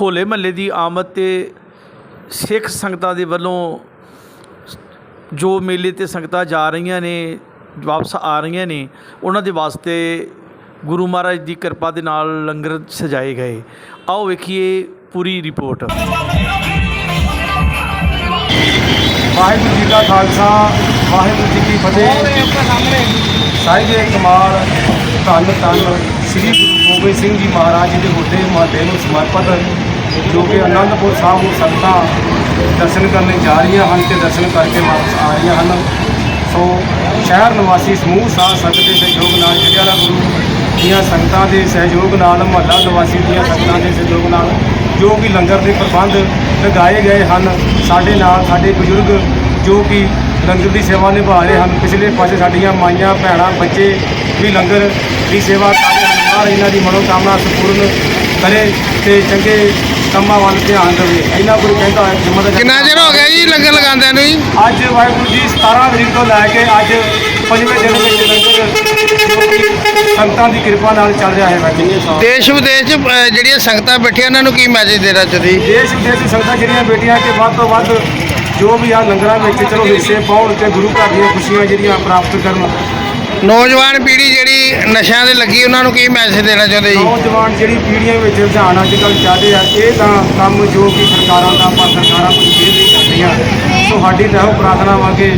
ਹੋਲੇ ਮਹੱਲੇ ਦੀ ਆਮਦ ਤੇ ਸਿੱਖ ਸੰਗਤਾਂ ਦੇ ਵੱਲੋਂ ਜੋ ਮੇਲੇ ਤੇ ਸੰਗਤਾਂ ਜਾ ਰਹੀਆਂ ਨੇ ਵਾਪਸ ਆ ਰਹੀਆਂ ਨੇ ਉਹਨਾਂ ਦੇ ਵਾਸਤੇ ਗੁਰੂ ਮਹਾਰਾਜ ਦੀ ਕਿਰਪਾ ਦੇ ਨਾਲ ਲੰਗਰ ਸਜਾਏ ਗਏ। ਆਓ ਵੇਖੀਏ ਪੂਰੀ ਰਿਪੋਰਟ। ਵਾਹਿਗੁਰੂ ਜੀ ਕਾ ਖਾਲਸਾ ਵਾਹਿਗੁਰੂ ਜੀ ਕੀ ਫਤਿਹ। ਸਾਹਿਬੇ ਕਮਾਲ ਧੰਨ ਧੰਨ ਸ੍ਰੀ ਗੁਰੂ ਗੋਬਿੰਦ ਸਿੰਘ ਜੀ ਮਹਾਰਾਜ ਜੀ ਦੇ ਹੋਲੇ ਮਹੱਲੇ ਨੂੰ ਸਮਰਪਿਤ ਜੋ ਕਿ ਅਨੰਦਪੁਰ ਸਾਹਿਬ ਨੂੰ ਸੰਗਤਾਂ ਦਰਸ਼ਨ ਕਰਨ ਜਾ ਰਹੀਆਂ ਹਨ ਤੇ ਦਰਸ਼ਨ ਕਰਕੇ ਵਾਪਸ ਆ ਰਹੀਆਂ ਹਨ। ਸੋ ਸ਼ਹਿਰ ਨਿਵਾਸੀ ਸਮੂਹ ਸਾਧ ਸੰਗਤ ਦੇ ਸਹਿਯੋਗ ਨਾਲ ਜਗਿਆਲਾ ਗੁਰੂ ਦੀਆਂ ਸੰਗਤਾਂ ਦੇ ਸਹਿਯੋਗ ਨਾਲ, ਮਹੱਲਾ ਨਿਵਾਸੀ ਦੀਆਂ ਸੰਗਤਾਂ ਦੇ ਸਹਿਯੋਗ ਨਾਲ ਜੋ ਕਿ ਲੰਗਰ ਦੇ ਪ੍ਰਬੰਧ ਲਗਾਏ ਗਏ ਹਨ, ਸਾਡੇ ਨਾਲ ਸਾਡੇ ਬਜ਼ੁਰਗ ਜੋ ਕਿ ਲੰਗਰ ਦੀ ਸੇਵਾ ਨਿਭਾ ਰਹੇ ਹਨ। ਪਿਛਲੇ ਪਾਸੇ ਸਾਡੀਆਂ ਮਾਈਆਂ, ਭੈਣਾਂ, ਬੱਚੇ ਵੀ ਲੰਗਰ ਦੀ ਸੇਵਾ ਕਰ ਮਹਾਰਾਜ ਇਹਨਾਂ ਦੀ ਮਨੋਕਾਮਨਾ ਸੰਪੂਰਨ ਕਰੇ ਤੇ ਚੰਗੇ ਕੰਮਾਂ ਵੱਲ ਧਿਆਨ ਦੇਵੇ। ਇਹਨਾਂ ਕੋਲ ਕਹਿੰਦਾ ਹੈ ਜਿੰਮਤ ਕਿੰਨਾ ਚਿਰ ਹੋ ਗਿਆ ਜੀ ਲੰਗਰ ਲਗਾਉਂਦਿਆਂ ਨੂੰ ਜੀ? ਅੱਜ ਵਾਹਿਗੁਰੂ ਜੀ 17 ਤਰੀਕ ਤੋਂ ਲੈ ਕੇ ਅੱਜ ਪੰਜਵੇਂ ਦਿਨ ਵਿੱਚ ਲੰਗਰ ਸੰਗਤਾਂ ਦੀ ਕਿਰਪਾ ਨਾਲ ਚੱਲ ਰਿਹਾ ਹੈ ਵਾਹਿਗੁਰੂ ਦੇਸ਼ ਵਿਦੇਸ਼ ਜਿਹੜੀਆਂ ਸੰਗਤਾਂ ਬੈਠੀਆਂ ਉਹਨਾਂ ਨੂੰ ਕੀ ਮੈਸੇਜ ਦੇਣਾ ਚਾਹੁੰਦੇ ਦੇਸ਼ ਵਿਦੇਸ਼ ਦੀ ਸੰਗਤਾਂ ਜਿਹੜੀਆਂ ਬੇਟੀਆਂ ਕਿ ਵੱਧ ਤੋਂ ਵੱਧ ਜੋ ਵੀ ਆ ਲੰਗਰਾਂ ਵਿੱਚ ਚਲੋ ਹਿੱਸੇ ਪਾਉਣ ਤੇ ਗੁਰੂ ਘਰ ਦੀਆਂ ਖੁਸ਼ੀਆਂ ਜਿਹੜੀਆਂ ਪ੍ਰਾਪਤ ਕਰਨ। ਨੌਜਵਾਨ ਪੀੜ੍ਹੀ ਜਿਹੜੀ ਨਸ਼ਿਆਂ ਦੇ ਲੱਗੀ ਉਹਨਾਂ ਨੂੰ ਕੀ ਮੈਸੇਜ ਦੇਣਾ ਚਾਹੁੰਦੇ ਜੀ? ਨੌਜਵਾਨ ਜਿਹੜੀ ਪੀੜ੍ਹੀਆਂ ਵਿੱਚ ਰੁਝਾਨ ਅੱਜ ਕੱਲ੍ਹ ਜ਼ਿਆਦੇ ਆ ਇਹ ਤਾਂ ਕੰਮ ਜੋ ਕਿ ਸਰਕਾਰਾਂ ਦਾ ਪਰ ਸਰਕਾਰਾਂ ਕੁਝ ਫੇਰ ਨਹੀਂ ਕਰਦੀਆਂ ਸੋ ਸਾਡੀ ਤਾਂ ਇਹੋ ਪ੍ਰਾਰਥਨਾ ਵਾ ਕਿ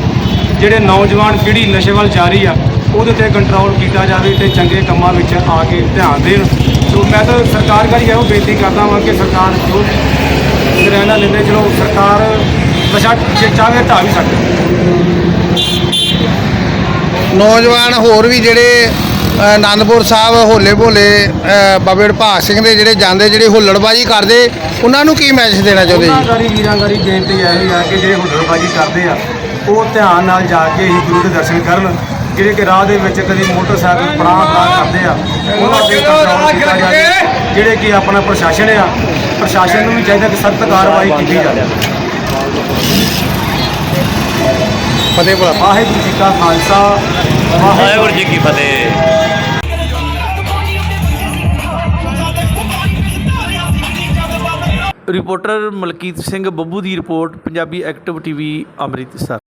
ਜਿਹੜੇ ਨੌਜਵਾਨ ਪੀੜ੍ਹੀ ਨਸ਼ੇ ਵੱਲ ਜਾ ਰਹੀ ਆ ਉਹਦੇ ਤੇ ਕੰਟਰੋਲ ਕੀਤਾ ਜਾਵੇ ਤੇ ਚੰਗੇ ਕੰਮਾਂ ਵਿੱਚ ਆ ਕੇ ਧਿਆਨ ਦੇਣ। ਸੋ ਮੈਂ ਤਾਂ ਸਰਕਾਰ ਕਰੀ ਇਹੋ ਬੇਨਤੀ ਕਰਦਾ ਵਾਂ ਕਿ ਸਰਕਾਰ ਜੋ ਨਿਰਣਾ ਲੈਂਦੇ ਚਲੋ ਸਰਕਾਰ ਨਸ਼ਾ ਜੇ ਚਾਹੇ ਢਾਹ ਵੀ ਸਕਦੀ ਨੌਜਵਾਨ ਹੋਰ ਵੀ ਜਿਹੜੇ ਆਨੰਦਪੁਰ ਸਾਹਿਬ ਹੋਲੇ ਭੋਲੇ ਬਾਬੇ ਭਾਗ ਸਿੰਘ ਦੇ ਜਿਹੜੇ ਜਾਂਦੇ ਜਿਹੜੇ ਹੁੱਲੜਬਾਜੀ ਕਰਦੇ ਉਹਨਾਂ ਨੂੰ ਕੀ ਮੈਸੇਜ ਦੇਣਾ ਚਾਹੁੰਦੇ ਜੀ? ਗਾਰੀ ਵੀਰਾਂ ਗਾਰੀ ਬੇਨਤੀ ਇਹ ਆ ਕਿ ਜਿਹੜੇ ਹੁੱਲੜਬਾਜੀ ਕਰਦੇ ਆ ਉਹ ਧਿਆਨ ਨਾਲ ਜਾ ਕੇ ਹੀ ਗੁਰੂ ਦੇ ਦਰਸ਼ਨ ਕਰਨ। ਜਿਹੜੇ ਕਿ ਰਾਹ ਦੇ ਵਿੱਚ ਕਦੀ ਮੋਟਰਸਾਈਕਲ ਪਰਾਂ ਪਰਾਂ ਕਰਦੇ ਆ ਉਹਨਾਂ ਤੇ ਕੰਟਰੋਲ ਕੀਤਾ ਜਾਵੇ ਜਿਹੜੇ ਕਿ ਆਪਣਾ ਪ੍ਰਸ਼ਾਸਨ ਆ ਪ੍ਰਸ਼ਾਸਨ ਨੂੰ ਵੀ ਚਾਹੀਦਾ ਕਿ ਸਖਤ ਕਾਰਵਾਈ ਕੀਤੀ ਜਾਵੇ। ਫਤਿਹ ਵਾਹਿਗੁਰੂ ਜੀ ਕਾ ਖਾਲਸਾ ਵਾਹਿਗੁਰੂ ਜੀ ਕੀ ਫਤਿਹ। ਰਿਪੋਰਟਰ ਮਲਕੀਤ ਸਿੰਘ ਬੱਬੂ ਦੀ report Punjabi active TV Amritsar.